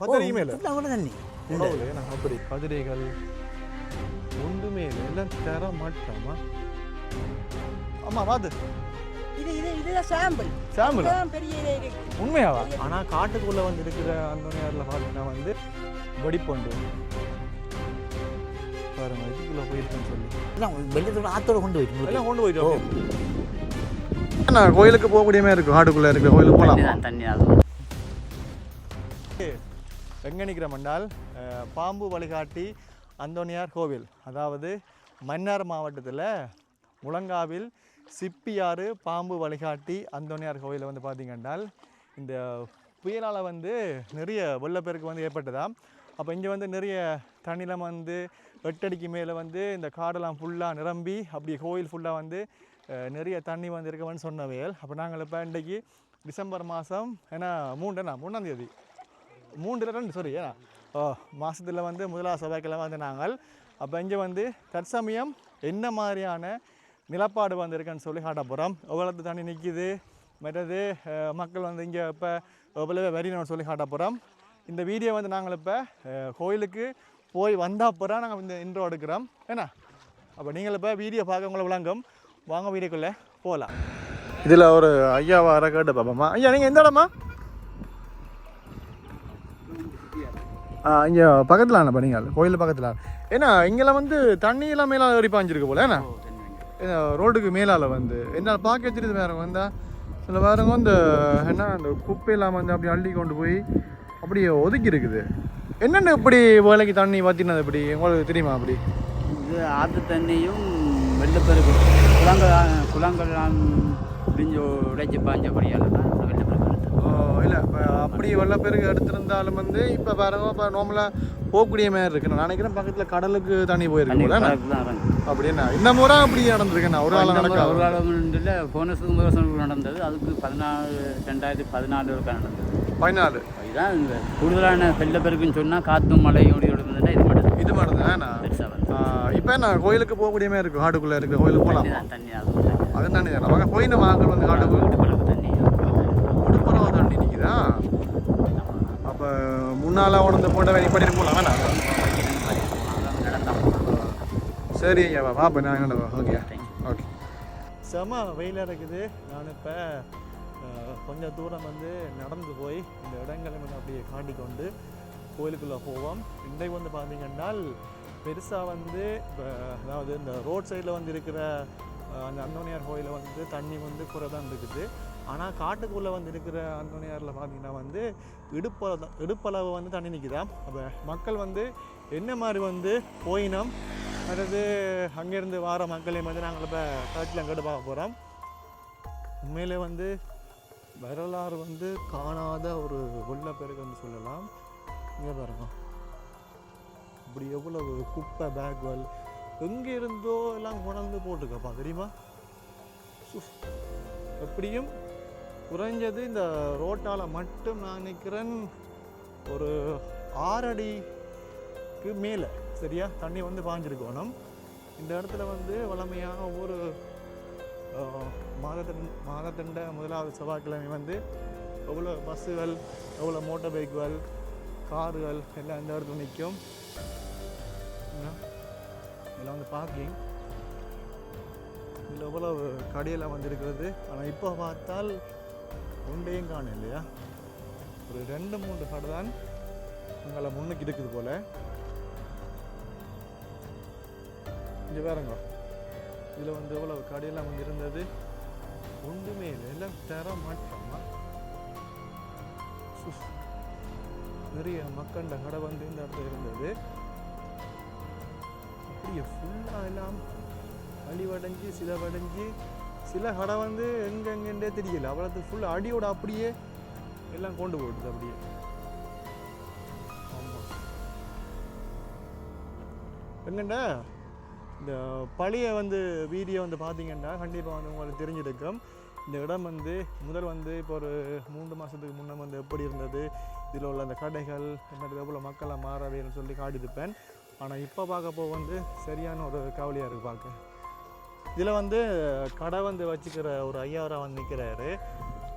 பத்தடிக்கு மேல அப்படி கதிரைகள் ஒன்றுமே இல்லை. எல்லாம் தர மாட்டோமா? ஆமா வாது. இது இது இதுதான் சாம்பிள் சாம்பிள் இதுதான் பெரிய இதே இருக்கு. உண்மையாவா? ஆனா காட்டுக்குள்ள வந்து இருக்கிற அந்த நேரில் பார்த்தீங்கன்னா வந்து வெடிப்பண்டு. பாருங்க இதுக்குள்ள போயிருக்கேன்னு சொல்லி. வெள்ளத்தோட ஆத்தோட கொண்டு போயிட்டு எல்லாம் கொண்டு போயிட்டோம் நான் கோயிலுக்கு போகக்கூடிய மாதிரி இருக்கும் காட்டுக்குள்ள இருக்கிற கோயிலுக்கு போகலாம்? தண்ணி எங்கே நிற்கிறோம் என்றால் பாம்பு வழிகாட்டி அந்தோனியார் கோவில். அதாவது மன்னார் மாவட்டத்தில் முழங்காவில் சிப்பியாறு பாம்பு வழிகாட்டி அந்தோனியார் கோவிலில் வந்து பார்த்திங்கன்னால் இந்த புயலால் வந்து நிறைய வெள்ளப்பெருக்கு வந்து ஏற்பட்டதாம். அப்போ இங்கே வந்து நிறைய தண்ணிலாம் வந்து வெட்டடிக்கு மேலே வந்து இந்த காடெல்லாம் ஃபுல்லாக நிரம்பி அப்படி கோயில் ஃபுல்லாக வந்து நிறைய தண்ணி வந்து இருக்கவன்னு சொன்னவையல் அப்போ நாங்கள் இப்போ இன்றைக்கு டிசம்பர் மாதம் ஏன்னா மூணுண்ணா மூணாம் தேதி? மூன்றில் ரெண்டு சாரி ஓ மாதத்தில் வந்து முதலாவது செவ்வாய்க்கிழமை வந்து நாங்கள். அப்போ இங்கே வந்து தற்சமயம் என்ன மாதிரியான நிலப்பாடு வந்திருக்குன்னு சொல்லி காட்ட போகிறோம் எவ்வளவு தண்ணி நிற்கிது மற்றது மக்கள் வந்து இங்கே இப்போ எவ்வளவு வரினு சொல்லி காட்ட போகிறோம் இந்த வீடியோ வந்து நாங்கள் இப்போ கோயிலுக்கு போய் வந்த அப்புறம் நாங்கள் இந்த இன்ட்ரோ எடுக்கிறோம். ஏன்னா அப்போ நீங்கள் இப்போ வீடியோ பார்க்க உங்களை விளங்கும். வாங்க வீடியோக்குள்ளே போகலாம் இதில் ஒரு ஐயாவை அரை கேட்டு பார்ப்போம்மா. ஐயா நீங்கள் எந்த இடமா இங்கே பக்கத்தில் ஆன நீங்கள் கோயில் பக்கத்தில். ஏன்னா இங்கெல்லாம் வந்து தண்ணியெல்லாம் மேலே ஏறி பாஞ்சிருக்கு போல ஏன்னா ரோடுக்கு ரோட்டுக்கு மேலால் வந்து. என்ன பார்க்க வச்சுட்டு வேற வந்தா. சில வேறங்க இந்த என்ன அந்த குப்பையெல்லாம் வந்து அப்படி அள்ளி கொண்டு போய் அப்படியே ஒதுக்கி இருக்குது என்னென்ன இப்படி வேலைக்கு தண்ணி வத்தினது இப்படி? உங்களுக்கு தெரியுமா அப்படி? இது ஆற்று தண்ணியும் வெள்ளப்பெருக்கு. குளங்கள் குளங்கள்லாம் பிடிஞ்சு உடைச்சி பாஞ்சபடியால் தான் இல்லை அப்படி வெள்ளப்பெருக்கு எடுத்திருந்தாலும் வந்து இப்போ பாருங்க இப்போ நார்மலாக போகக்கூடிய மாதிரி இருக்கு. நான் நினைக்கிறேன் பக்கத்தில் கடலுக்கு தண்ணி போயிருக்கு தண்ணி போல. என்ன? கடலுக்கு தான் இறங்கும். அப்படின்னா இந்த முறை அப்படி நடந்திருக்கேன் ஒரு ஆள் நடக்க ஒரு காலம் இல்லை நடந்தது. அதுக்கு பதினாலு ரெண்டாயிரத்தி பதினாலு ஒருக்கா நடந்தது. பதினாலு. இதுதான் இந்த கூடுதலான வெள்ளப்பெருக்குன்னு சொன்னால் காற்றும் மழையும் ஓடி ஓடுதுன்னா இது மட்டும் இது மட்டும் தான். இப்போ நான் கோயிலுக்கு போகக்கூடிய மாதிரி இருக்கு. காட்டுக்குள்ளே இருக்கிற கோயிலுக்கு போகலாம்? தண்ணி அது தண்ணி. தானே. அவங்க போயின மக்கள் வந்து காட்டுக்குள்ள வீட்டு பிறகு தண்ணி உடுப்பரவ நிற்குதா அப்போ முன்னால் உணர்ந்து போட்ட வேலை பண்ணிட்டு போகலாம் வேணாம். சரி ஐயா பாப்பா நான் என்ன ஓகே ஓகே. செம வெயிலாக இருக்குது நான் இப்போ கொஞ்சம் தூரம் வந்து நடந்து போய் இந்த இடங்களை வந்து அப்படியே காட்டிக்கொண்டு கோயிலுக்குள்ளே போவோம். இன்றைக்கு வந்து பார்த்தீங்கன்னா பெருசாக வந்து இப்போ அதாவது இந்த ரோட் சைடில் வந்து இருக்கிற அந்த அந்தோனியார் கோயிலில் வந்து தண்ணி வந்து குறை தான் இருக்குது. ஆனால் காட்டுக்குள்ளே வந்து இருக்கிற அந்தோனியாரில் பார்த்தீங்கன்னா வந்து இடுப்பளவு இடுப்பளவு வந்து தண்ணி நிற்குதா அப்போ மக்கள் வந்து என்ன மாதிரி வந்து போயினோம்? அதாவது அங்கேருந்து வார மக்களையும் வந்து நாங்கள் இப்போ கட்சியில் கேட்டு பார்க்க போகிறோம் உண்மையிலே வந்து வரலாறு வந்து காணாத ஒரு வெள்ளப்பெருக்குன்னு சொல்லலாம். இங்கே பாருங்க. இப்படி எவ்வளவு குப்பை பேக்வல் எங்கே இருந்தோ எல்லாம் கொண்டாந்து போட்டுக்கப்பா தெரியுமா? எப்படியும் குறைஞ்சது இந்த ரோட்டால் மட்டும் நான் நிற்கிறேன் ஒரு ஆறடிக்கு மேலே சரியா? தண்ணி வந்து பாஞ்சிருக்கணும் இந்த இடத்துல வந்து வளமையாக ஒவ்வொரு மாதத்தன் மாதத்தண்ட முதலாவது செவ்வாய்க்கிழமை வந்து எவ்வளோ பஸ்ஸுகள் எவ்வளோ மோட்டார் பைக்குகள் கார்கள் எல்லாம் இந்த இடத்துல நிற்கும். இதெல்லாம் வந்து பார்க்கிங். இதில் எவ்வளோ கடையெல்லாம் வந்திருக்கிறது. ஆனால் இப்போ பார்த்தால் ஒன்றையும் காணும் இல்லையா? ஒரு ரெண்டு மூன்று கடை தான் உங்களை முன்னுக்கு இருக்குது போல். இங்கே வேறங்க இதில் வந்து எவ்வளோ கடையெல்லாம் வந்து இருந்தது? ஒன்றுமே இல்லை. எல்லாம் தர மாட்டோமா? நிறைய மக்கண்ட கடை வந்து இந்த இடத்துல இருந்தது. அப்படியே ஃபுல்லாக எல்லாம் அழிவடைஞ்சு சிலவடைஞ்சு சில கடை வந்து எங்கெங்கன்றே தெரியல. அவ்வளோத்து ஃபுல் அடியோட அப்படியே எல்லாம் கொண்டு போயிடுது அப்படியே. ஆமாம் எங்கண்டா இந்த பழைய வந்து வீடியோ வந்து பார்த்தீங்கன்னா கண்டிப்பாக வந்து உங்களுக்கு தெரிஞ்சிருக்கும். இந்த இடம் வந்து முதல் வந்து இப்போ ஒரு மூன்று மாதத்துக்கு முன்னே வந்து எப்படி இருந்தது? இதில் உள்ள அந்த கடைகள் என்னது எவ்வளோ மக்களாக மாறவேன்னு சொல்லி காட்டியிருப்பேன். ஆனால் இப்போ பார்க்கப்போ வந்து சரியான ஒரு கவலையாக இருக்குது பார்க்க இதில் வந்து கடை வந்து வச்சுக்கிற ஒரு ஐயாவரா வந்து நிற்கிறாரு.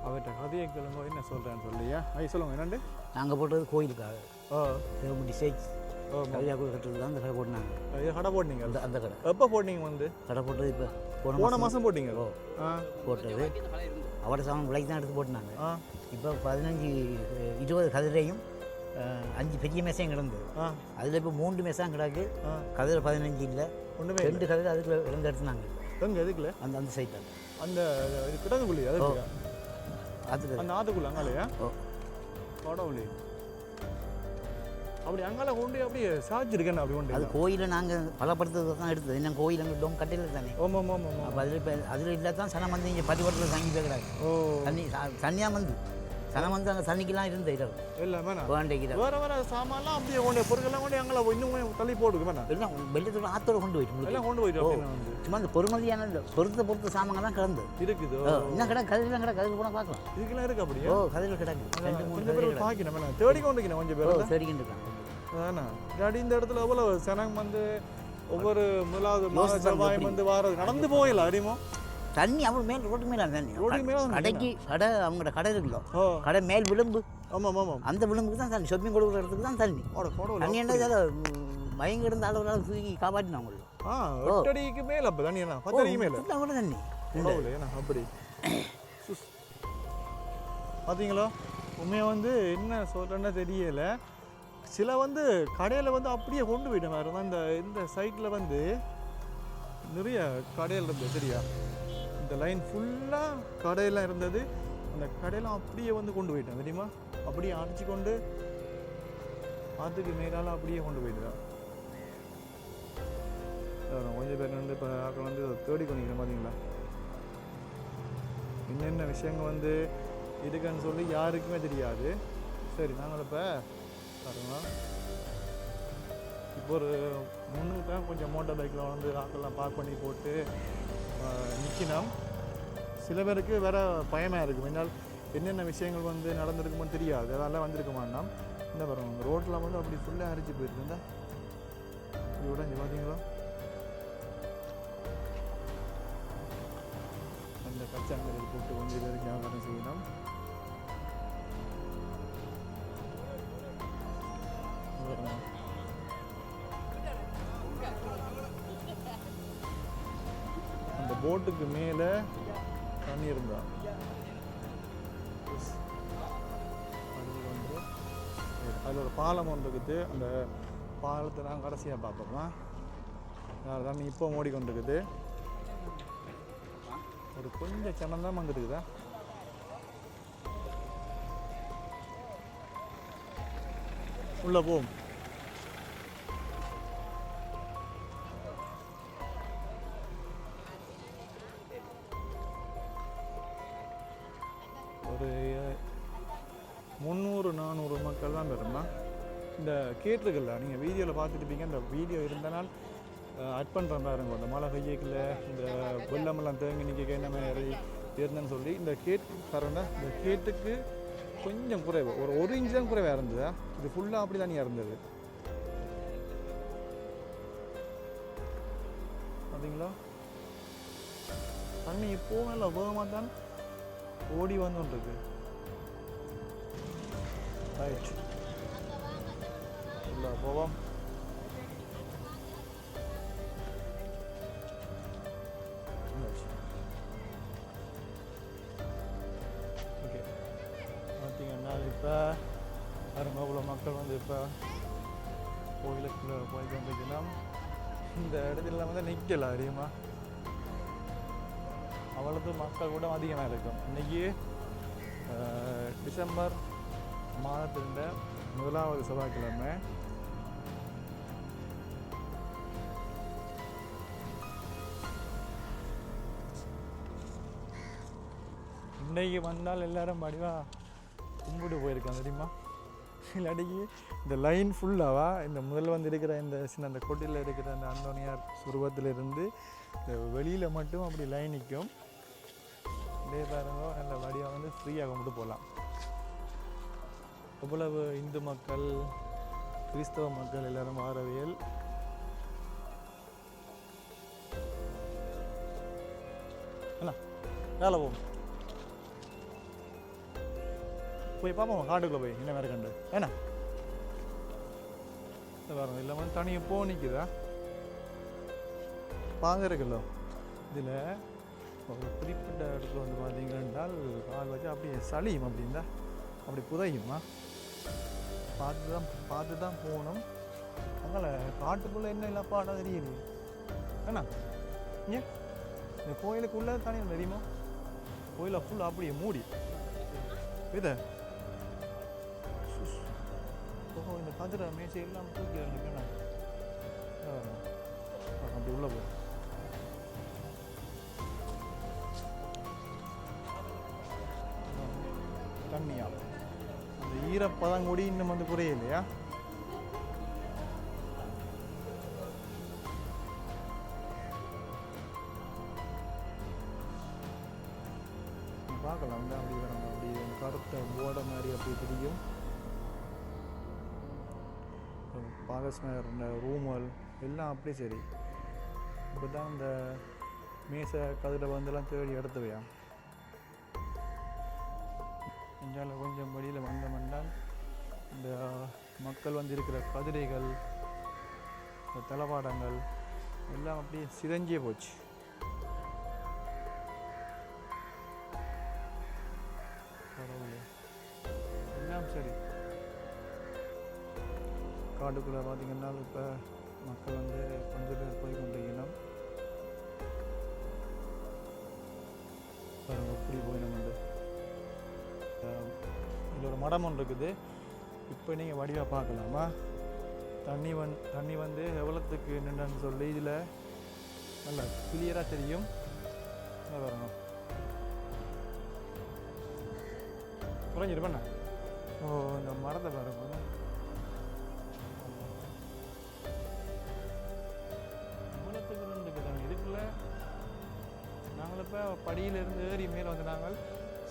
அவர்கிட்ட கதையை கேளுங்க என்ன சொல்கிறேன்னு சொல்லியா ஐயா சொல்லுங்க என்னண்டு? நாங்கள் போட்டது கோயிலுக்காக. ஓ தேவமுடி சேச் ஓ கல்யாணம் கட்டுறது தான் அந்த கடை போட்டாங்க இது கடை போட்டீங்க? அந்த அந்த கடை. எப்போ போட்டீங்க வந்து? கடை போட்டது இப்போ போன போன மாதம் போட்டீங்க? ஓ. ஆ. போட்டது. அவட சாமான் விலைக்கு தான் எடுத்து போட்டுனாங்க. ஆ. இப்போ பதினஞ்சு இருபது கதிரையும் அஞ்சு பெரிய மேசையும் கிடந்தது ஆ. அதில் இப்போ மூன்று மேசம் கிடக்கு. ஆ. கதிரை பதினஞ்சு இல்லை. ஒன்றுமே ரெண்டு கதிரை அதுக்குள்ள ரெண்டு எடுத்துனாங்க. எங்க எதுக்குல? அந்த அந்த சைட்டில் அந்த இது கிடங்குக்குள்ளே அது அதுக்கு அந்த ஆத்துக்குள்ள அங்காலையா? கடவுளே அப்படி அங்கால கொண்டு அப்படியே சாய்ச்சிருக்கேன் அப்படி கொண்டு. அது கோயிலை நாங்கள் பலப்படுத்துறது தான் எடுத்தது. என்ன கோயில் அங்கே டோம் கட்டையில் தானே. ஓமா ஆமா அப்போ அதில் இப்போ அதில் இல்லை தான் சனம் வந்து இங்கே பதிவட்டத்தில் தங்கி போய் கிடாது ஓ. தண்ணி தண்ணியாக வந்து சனம் வந்து அந்த தண்ணிக்கெல்லாம் இருந்த இடம் இல்லை வேணாம் வேண்டிக்கிறார் வேற வேற சாமான்லாம் அப்படியே கொண்டு பொருட்கள்லாம் கொண்டு அங்கே இன்னும் தள்ளி போட்டுக்கு வேணாம் எல்லாம் வெள்ளத்தோட ஆத்தோட கொண்டு போயிட்டு எல்லாம் கொண்டு போயிட்டு சும்மா அந்த பொறுமதியான பொருத்த பொறுத்த சாமான் தான் கிடந்தது இருக்குதோ? ஓ, இன்னும் கடை? கதிரெல்லாம் கடை? கதில் போனால் பார்க்கலாம். இதுக்கெல்லாம் இருக்கு அப்படியே? ஓ கதிரில் கிடக்கு. ரெண்டு மூணு பேர் பார்க்கணும் வேணாம் தேடி கொண்டு கொஞ்சம் பேர் சரிக்கிட்டு இருக்காங்க அதானே இல்லாட்டி இந்த இடத்துல எவ்வளவு சனம் வந்து ஒவ்வொரு முதலாவது மாத எப்படி? வந்து வாரது நடந்து போகல அறியுமோ தண்ணி அவ்வளோ மேல் ரோட்டு மேலே தண்ணி. ரோட்டுக்கு மேல கடைக்கு கடை அவங்களோட கடை இருக்குல்ல? கடை மேல் விளிம்பு. ஆமாம் ஆமாம். அந்த விளிம்புக்கு தான் தண்ணி. ஷாப்பிங் கொடுக்குற இடத்துக்கு தான் தண்ணி. தண்ணி என்ன மயங்க இருந்த அளவு தூக்கி காப்பாற்றினா உங்களுக்கு அடிக்கு மேல அப்போ தண்ணி என்ன பத்து அடிக்கு மேல. கூட தண்ணி. அப்படி. சுஸ். பாத்தீங்களா? உண்மையாக வந்து என்ன சொல்கிறேன்னு தெரியல. சில வந்து கடையில் வந்து அப்படியே கொண்டு போயிட்ட மாதிரி இருந்தா இந்த இந்த சைட்டில் வந்து நிறைய கடையில் இருந்தது சரியா? இந்த லைன் ஃபுல்லாக கடையெல்லாம் இருந்தது. அந்த கடையெல்லாம் அப்படியே வந்து கொண்டு போயிட்டேன் தெரியுமா? அப்படியே அடிச்சு கொண்டு ஆற்றுக்கு மேலால் அப்படியே கொண்டு போயிட்டுதான். கொஞ்சம் பேர் வந்து இப்போ ஆக்கள் வந்து தேடி கொண்டிருக்கிறேன் பார்த்தீங்களா என்னென்ன விஷயங்கள் வந்து இருக்குன்னு சொல்லி யாருக்குமே தெரியாது. சரி நாங்கள் இப்போ பாருங்களா இப்போ ஒரு முன்னுக்கு தான் கொஞ்சம் மோட்டார் பைக்கில் வந்து ஆக்கள்லாம் பார்க் பண்ணி போட்டு நிற்கணும் சில பேருக்கு வேற பயமாக இருக்கும் என்னால் என்னென்ன விஷயங்கள் வந்து நடந்திருக்குமோ தெரியாது. அதெல்லாம் வந்திருக்க மாட்டோம். இந்த பாருங்க ரோட்டில் வந்து அப்படி ஃபுல்லாக அரிச்சு போயிருந்தா இப்படி உடஞ்சி பார்த்தீங்களா அந்த கச்சாங்கரில் போட்டு கொஞ்சம் பேருக்கு வியாபாரம் செய்யணும். போட்டுக்கு மேலே தண்ணி இருந்தா. அதில் ஒரு பாலம் ஒன்று இருக்குது. அந்த பாலத்தை நான் கடைசியாக பார்ப்போமா? அதில் தண்ணி இப்போ ஓடிக்கொண்டிருக்குது ஒரு கொஞ்சம் கிணம் தான் வந்துருக்குதா உள்ளே போவோம். கேட்டிருக்கல. நீங்கள் வீடியோவில் பார்த்துருப்பீங்க. அந்த வீடியோ இருந்தனால் அட் பண்ணுறேன் பாருங்க. அந்த மழை பெய்யக்கில் இந்த வெள்ளமெல்லாம் தேங்கி நிற்க என்ன மாதிரி இருந்தேன்னு சொல்லி இந்த கேட் தரேன்னா இந்த கேட்டுக்கு கொஞ்சம் குறைவு. ஒரு ஒரு இன்ச் தான் குறைவாக இருந்ததா. இது ஃபுல்லாக அப்படி தானே இருந்தது. பார்த்தீங்களா தண்ணி இப்போவும் இல்லை வேகமாக தான் ஓடி வந்துருக்கு ரைட் இல்லை போவோம் ஓகே பார்த்தீங்கன்னா இப்போ பாருங்க அவ்வளோ மக்கள் வந்து இப்போ கோயிலுக்குள்ளே போய் கொண்டிருக்கலாம் இந்த இடத்துல வந்து நிற்கல அதிகமாக அவ்வளவு மக்கள் கூட அதிகமாக இருக்கும் இன்னைக்கு டிசம்பர் மாதத்தின் முதலாவது செவ்வாய்க்கிழமை இன்னைக்கு வந்தால் எல்லாரும் வடிவாக கும்பிட்டு போயிருக்காங்க தெரியுமா? இல்லாட்டிக்கு இந்த லைன் ஃபுல்லாவா இந்த முதல் வந்து இருக்கிற இந்த சின்ன அந்த கொட்டியில் இருக்கிற அந்த அந்தோனியார் சுருவத்திலிருந்து இந்த வெளியில் மட்டும் அப்படி லைன் நிற்கும் இதே பாருங்க அந்த வடிவாக வந்து ஃப்ரீயாக கும்பிட்டு போகலாம் எவ்வளவு இந்து மக்கள் கிறிஸ்தவ மக்கள் எல்லாரும் வாரவியல். என்ன வேலை போகும் போய் பார்ப்போம் காட்டுக்குள்ளே போய். என்ன வேறு கண்டு? ஏன்னா? வரும் இல்லை வந்து தனியாக போ நிற்குதா பாங்க இருக்குல்ல. இதில் ஒரு குறிப்பிட்ட இடத்துல வந்து பார்த்தீங்கன்னா கால் வச்சு அப்படியே சளியும் அப்படின்னா அப்படி புதையுமா? பார்த்து தான் பார்த்து தான் போகணும். அங்கே காட்டுக்குள்ளே என்ன இல்லைப்பாடா தெரியலையே என்ன ஏன்? இந்த கோயிலுக்குள்ளே தனி தெரியுமா? கோயிலை ஃபுல்லாக அப்படியே மூடி. இதை ஓஹோ இந்த கதிரை மேய்ச்சி எல்லாம் தூக்கிறாங்க இருக்கேண்ணா அப்படி உள்ள போ தண்ணியா அந்த ஈரப்பதம் கூடி இன்னும் வந்து குறையலையா பார்க்கலாம் அப்படி வராங்க அப்படி கருத்தை ஓட மாதிரி அப்படி தெரியும் பாகஸ்னர் இந்த ரூமல் எல்லாம் அப்படியே சரி. இப்போ தான் இந்த மேசை கதிரை வந்துலாம் தேடி எடுத்துவையா? இந்தியாவில் கொஞ்சம் வெளியில் வந்தோம்னால் இந்த மக்கள் வந்து இருக்கிற கதிரைகள் இந்த தளவாடங்கள் எல்லாம் அப்படியே சிதஞ்சே போச்சு. பரவாயில்ல. எல்லாம் சரி. காட்டுக்குள்ளே பார்த்திங்கன்னா இப்போ மக்கள் வந்து கொஞ்சம் பேர் போய் கொண்டிருக்கணும் பாருங்க எப்படி போய் நம்ம வந்து இதில் ஒரு மடம் ஒன்று இருக்குது. இப்போ நீங்கள் வடிவாக பார்க்கலாமா? தண்ணி வந் தண்ணி வந்து எவ்வளோத்துக்கு நின்றுன்னு சொல்லி இதில் நல்லா கிளியராக தெரியும். வரணும் குறைஞ்சிருப்பண்ணா ஓ இந்த மரத்தை பாருங்க. படியிலிருந்து ஏறி மேலே வந்து நாங்கள்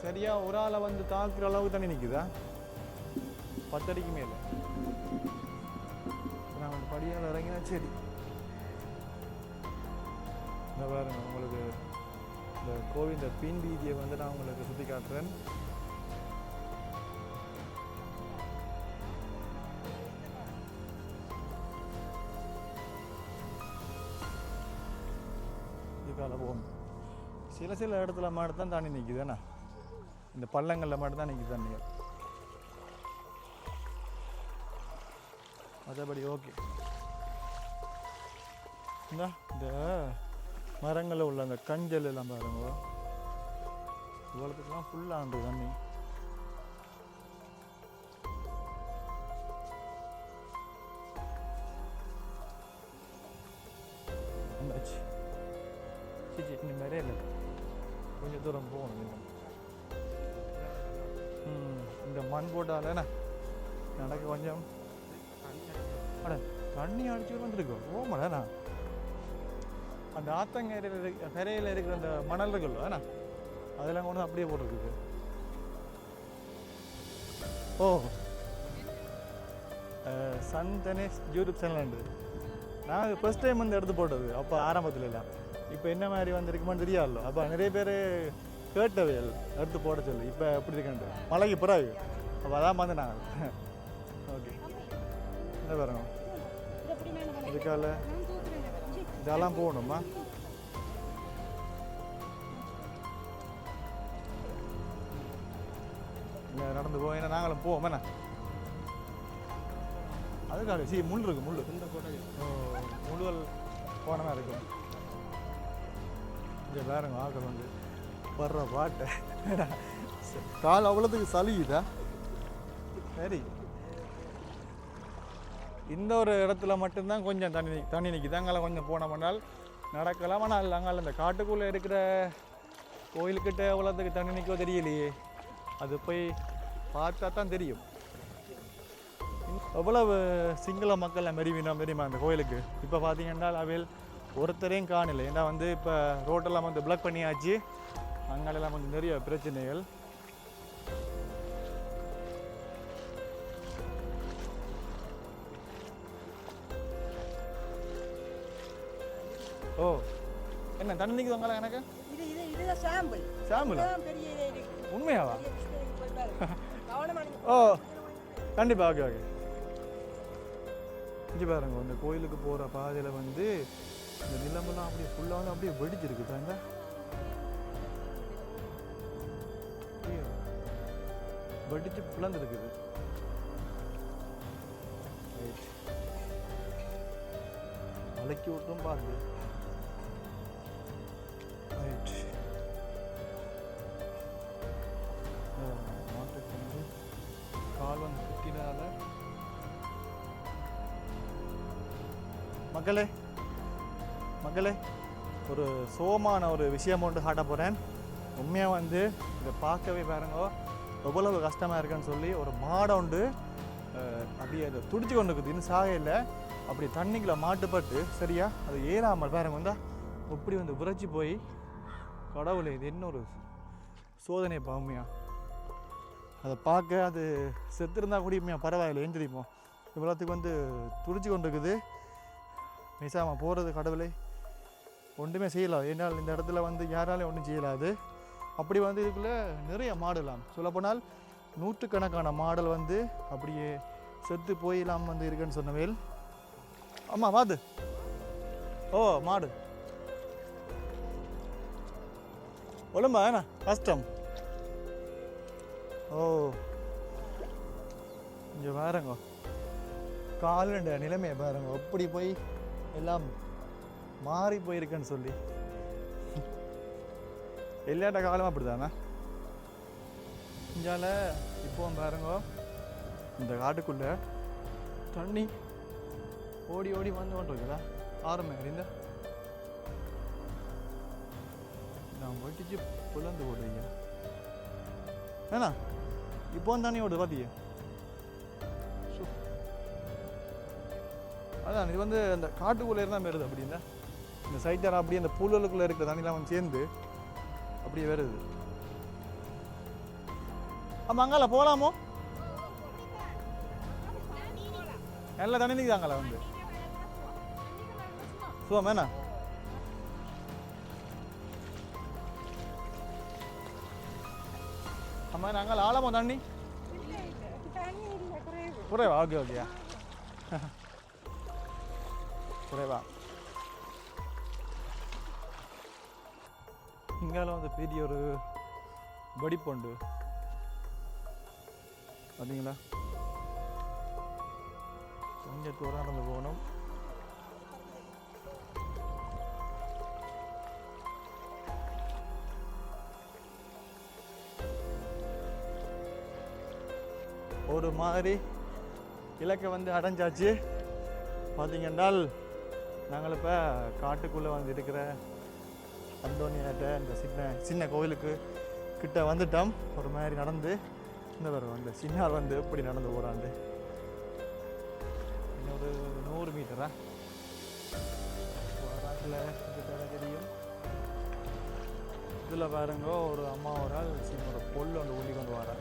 சரியாக ஒரு ஆளை வந்து தாக்குற அளவுக்கு தண்ணி நிற்குதா பத்தடிக்கு மேலே. நாங்கள் படியால் இறங்கினா சரி. இந்த பாருங்க உங்களுக்கு இந்த கோவிந்த பின் வீதியை வந்து நான் உங்களுக்கு சுற்றி காட்டுறேன். சில சில இடத்துல மட்டும் தான் தண்ணி நிற்குதுண்ணா இந்த பள்ளங்களில் மட்டும் தான் நிற்குது தண்ணி மற்றபடி ஓகே. இந்த இந்த மரங்களில் உள்ள அந்த கஞ்சல் எல்லாம் பாருங்க. இவ்வளோத்துக்குலாம் ஃபுல்லாக தண்ணி. வந்தாச்சு சரி சரி இந்த மாதிரியே இல்லை. கொஞ்சம் தூரம் போகணும் இன்னும் இந்த மண் போட்டால என்ன? நடக்க கொஞ்சம் அட தண்ணி அடிச்சு வந்துருக்கோம் ஓமடா அந்த ஆத்தங்கரையில் கரையில் இருக்கிற அந்த மணல் இருக்குல்ல ஏண்ணா அதெல்லாம் கொண்டு வந்து அப்படியே போட்டிருக்கு ஓ. சன் தனேஷ் யூடியூப் சேனல் நான் ஃபர்ஸ்ட் டைம் வந்து எடுத்து போட்டது அப்போ ஆரம்பத்துல எல்லாம் இப்போ என்ன மாதிரி வந்திருக்குமான்னு தெரியாது அப்போ நிறைய பேர் கேட்டவையல் எடுத்து போட சொல்லி. இப்போ எப்படி இருக்கேன்ட்டு. மழைக்கு பிறகு. அப்போ அதான் வந்து நாங்கள் ஓகே. என்ன பாருங்க இதுக்கால? இதெல்லாம் போகணுமா? இல்லை நடந்து போவோம் ஏன்னா நாங்களும் போவோம். என்ன? அதுக்காக. சி முள் இருக்கு முள். ஓ முள்ளுவல் போனமா இருக்கும். இங்கே பாருங்க ஆக்கள் வந்து வர்ற பாட்டை. கால் அவ்வளோத்துக்கு சளியுதா சரி. இந்த ஒரு இடத்துல மட்டும்தான் கொஞ்சம் தண்ணி தண்ணி நிற்கிது அங்கே கொஞ்சம் போனோம்னால் நடக்கலாம். ஆனால் அங்கே இந்த காட்டுக்குள்ளே இருக்கிற கோயிலுக்கிட்ட எவ்வளோத்துக்கு தண்ணி நிற்கோ தெரியலையே. அது போய் பார்த்தா தான் தெரியும். எவ்வளவு சிங்கள மக்கள் மெரிவினோம் தெரியுமா அந்த கோயிலுக்கு? இப்போ பார்த்தீங்கன்னா அவையில் ஒருத்தரையும் காணல. ஏன்னா வந்து இப்போ ரோட்டெல்லாம் வந்து பிளாக் பண்ணியாச்சு. அங்கெல்லாம் வந்து நிறைய பிரச்சனைகள். ஓ என்ன தண்ணி நிற்குது எனக்கு? இது இதுதான் சாம்பிள் சாம்பிளா உண்மையாவா? ஓ கண்டிப்பாக ஓகே ஓகே இங்கே பாருங்க இந்த கோயிலுக்கு போகிற பாதையில் வந்து இந்த நிலமெல்லாம் அப்படியே ஃபுல்லாக அப்படியே வெடிச்சிருக்கு தாங்க. வெடிச்சு பிளந்துருக்குது. Right. மலைக்கு விட்டும் பாருங்க. ரைட் மாட்டுக்கு வந்து கால் வந்து குத்தினால. மக்களே மக்களே ஒரு சோமான ஒரு விஷயம் ஒன்று காட்ட போகிறேன் உண்மையாக வந்து இதை பார்க்கவே பாருங்க. எவ்வளவு கஷ்டமாக இருக்குன்னு சொல்லி ஒரு மாடை உண்டு அப்படியே அதை துடிச்சு கொண்டு இருக்குது. இன்னும் சாகையில் அப்படி தண்ணிக்குள்ள மாட்டுப்பட்டு சரியா? அது ஏறாமல் பாருங்க வந்தா. இப்படி வந்து விரைச்சி போய் கடவுளே இது என்ன ஒரு சோதனை பாவமையா? அதை பார்க்க அது செத்துருந்தா கூட உண்மையா பரவாயில்லை ஏன் தெரியுமோ இவ்வளோத்துக்கு வந்து துடிச்சு கொண்டு இருக்குது. மிசாமல் போகிறது கடவுளே. ஒன்றுமே செய்யலாம். ஏன்னால் இந்த இடத்துல வந்து யாராலையும் ஒன்றும் செய்யலாது அப்படி வந்து இதுக்குள்ளே நிறைய மாடலாம். சொல்லப்போனால் நூற்றுக்கணக்கான மாடல் வந்து அப்படியே செத்து போயெல்லாம் வந்து இருக்குன்னு சொன்னவேல் ஆமாம் வாது ஓ மாடு. ஒழும்பா என்ன? கஷ்டம் ஓ. இங்கே பாருங்க. காலண்ட நிலைமையை பாருங்க. அப்படி போய் எல்லாம் மாறி போயிருக்குன்னு சொல்லி. எல்லாட்ட காலமும் அப்படிதானே இங்கால இப்போ பாருங்க. இந்த காட்டுக்குள்ள தண்ணி ஓடி ஓடி வந்து கொண்டிருக்குதா? ஆரம்பம் அறிந்த நான் வெட்டிச்சு புலந்து ஓடுறீங்க ஏண்ணா இப்போ தண்ணி ஓடுது பார்த்தீங்க சு. அதான் இது வந்து அந்த காட்டுக்குள்ளே இருந்தால் மேருது அப்படின்னா. இந்த சைட்டார் அப்படியே அந்த புல்லுக்குள்ளே இருக்கிற தண்ணிலாம் வந்து சேர்ந்து அப்படியே வருது. ஆமாம் அங்கால போகலாமோ நல்ல தண்ணி நிற்குதாங்களா வந்து? ஸோ மேனா அம்மா நாங்கள் ஆழமோ தண்ணி? குறைவா? ஓகே ஓகேயா குறைவா? இங்கால வந்து பெரிய ஒரு வெடிப்புண்டு. பார்த்தீங்களா கொஞ்சம் தூரம் நடந்து போகணும். ஒரு மாதிரி இலக்கை வந்து அடைஞ்சாச்சு. பார்த்தீங்கன்னால் நாங்கள் இப்போ காட்டுக்குள்ளே வந்து இருக்கிற அந்தோனியாட்ட இந்த சின்ன சின்ன கோவிலுக்கு கிட்ட வந்துட்டோம். ஒரு மாதிரி நடந்து இந்த வரும் அந்த சின்னால் வந்து எப்படி நடந்து போகிறாண்டு இன்னொரு நூறு மீட்டரா? கிட்ட தெரியும். இதில் பாருங்க ஒரு அம்மா ஒரு ஆள் சின்னோட பொல் ஒன்று ஊள்ளி கொண்டு வரா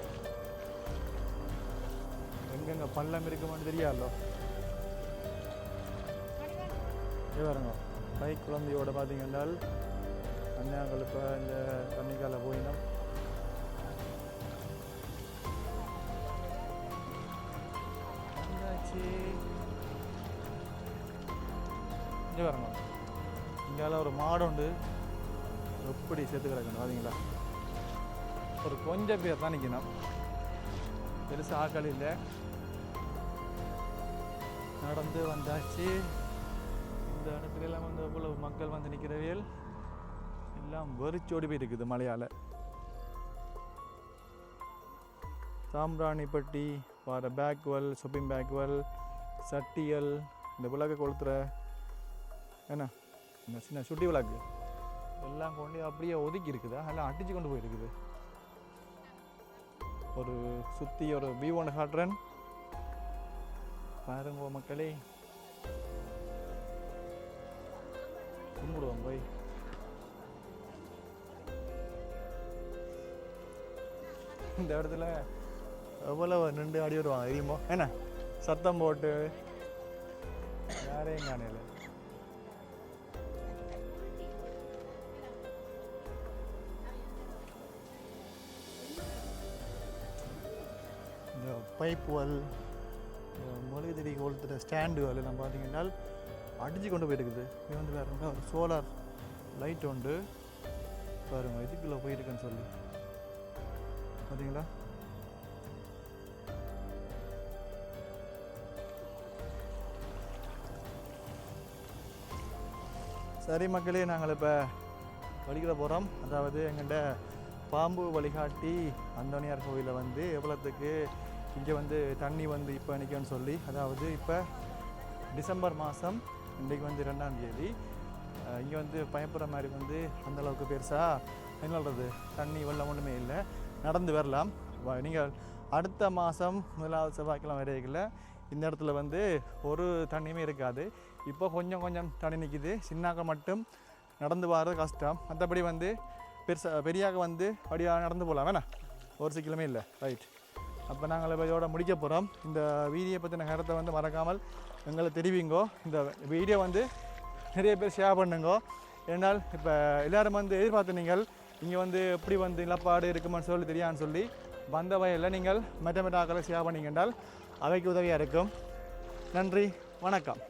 எங்கெங்கே பள்ளம் இருக்குமான்னு தெரியாதோ? இது பாருங்க பைக் குழந்தையோட பார்த்தீங்கன்னா அண்ணாங்கள் இந்த தண்ணிக்கால போயினோம். வந்தாச்சு. இங்கே வரணும் இங்கால ஒரு மாடு உண்டு. எப்படி சேர்த்து கிடக்கணும் பார்த்தீங்களா ஒரு கொஞ்சம் பேர் தான் நிற்கணும் பெருசாக ஆக்கள் இல்லை. நடந்து வந்தாச்சு. இந்த இடத்துல எல்லாம் வந்து அவ்வளவு மக்கள் வந்து நிற்கிறவியல் எல்லாம் வெறிச்சோடி போயிருக்குது மலையால். சாம்பிராணிப்பட்டி வர பேக்வெல் ஷாப்பிங் பேக்வெல் சட்டியல் இந்த விளக்கு கொளுத்துற என்ன? இந்த சின்ன சுட்டி விளக்கு. எல்லாம் கொண்டு அப்படியே ஒதுக்கி இருக்குதா. எல்லாம் அடித்து கொண்டு போயிருக்குது. ஒரு சுற்றி ஒரு வி ஒன் காட்டுறேன். பாருங்க மக்களே. கும்பிடுவோம் போய். இந்த இடத்துல எவ்வளோ நின்று அடி வருவாங்க தெரியுமோ? என்ன? சத்தம் போட்டு. யாரையும் காணையில் இந்த பைப் வல் மொழி தெரிய கொளுத்துற ஸ்டாண்டுகள் நம்ம பார்த்தீங்கன்னா அடித்து கொண்டு போயிருக்குது இது வந்து வேறு ஒரு சோலார் லைட் உண்டு. பாருங்கள் இதுக்குள்ளே போயிருக்குன்னு சொல்லி. பார்த்தீங்களா சரி மக்களே நாங்கள் இப்போ வழிகிட போகிறோம் அதாவது எங்கள்கிட்ட பாம்பு வழிகாட்டி அந்தோனியார் கோவிலில் வந்து எவ்வளோத்துக்கு இங்கே வந்து தண்ணி வந்து இப்போ நிற்கும்னு சொல்லி அதாவது இப்போ டிசம்பர் மாதம் இன்றைக்கு வந்து ரெண்டாம் தேதி. இங்கே வந்து பயப்படுற மாதிரி வந்து அந்தளவுக்கு பெருசாக என்ன சொல்கிறது தண்ணி வெள்ளம் ஒன்றுமே இல்லை. நடந்து வரலாம். நீங்கள் அடுத்த மாதம் முதலாவது செவ்வாய்க்கெல்லாம் வரையில் இந்த இடத்துல வந்து ஒரு தண்ணியுமே இருக்காது. இப்போ கொஞ்சம் கொஞ்சம் தண்ணி நிற்கிது சின்னாக்க மட்டும் நடந்து வர்றது கஷ்டம். மற்றபடி வந்து பெருசாக பெரியாக வந்து அப்படியாக நடந்து போகலாம் வேணா? ஒரு சிக்கலுமே இல்லை. ரைட் அப்போ நாங்கள் இதோட முடிக்க போகிறோம் இந்த வீடியோ பற்றின கருத்தை வந்து மறக்காமல் எங்களை தெரிவிங்கோ. இந்த வீடியோ வந்து நிறைய பேர் ஷேர் பண்ணுங்கோ. ஏன்னால் இப்போ எல்லோரும் வந்து எதிர்பார்த்து நீங்கள் இங்கே வந்து எப்படி வந்து நிலப்பாடு இருக்குமான்னு சொல்லி தெரியான்னு சொல்லி வந்த வயலில் நீங்கள் மெட்டமெட்டாக்களை சேவை ஆக்களை என்றால் அவைக்கு உதவியாக இருக்கும். நன்றி வணக்கம்.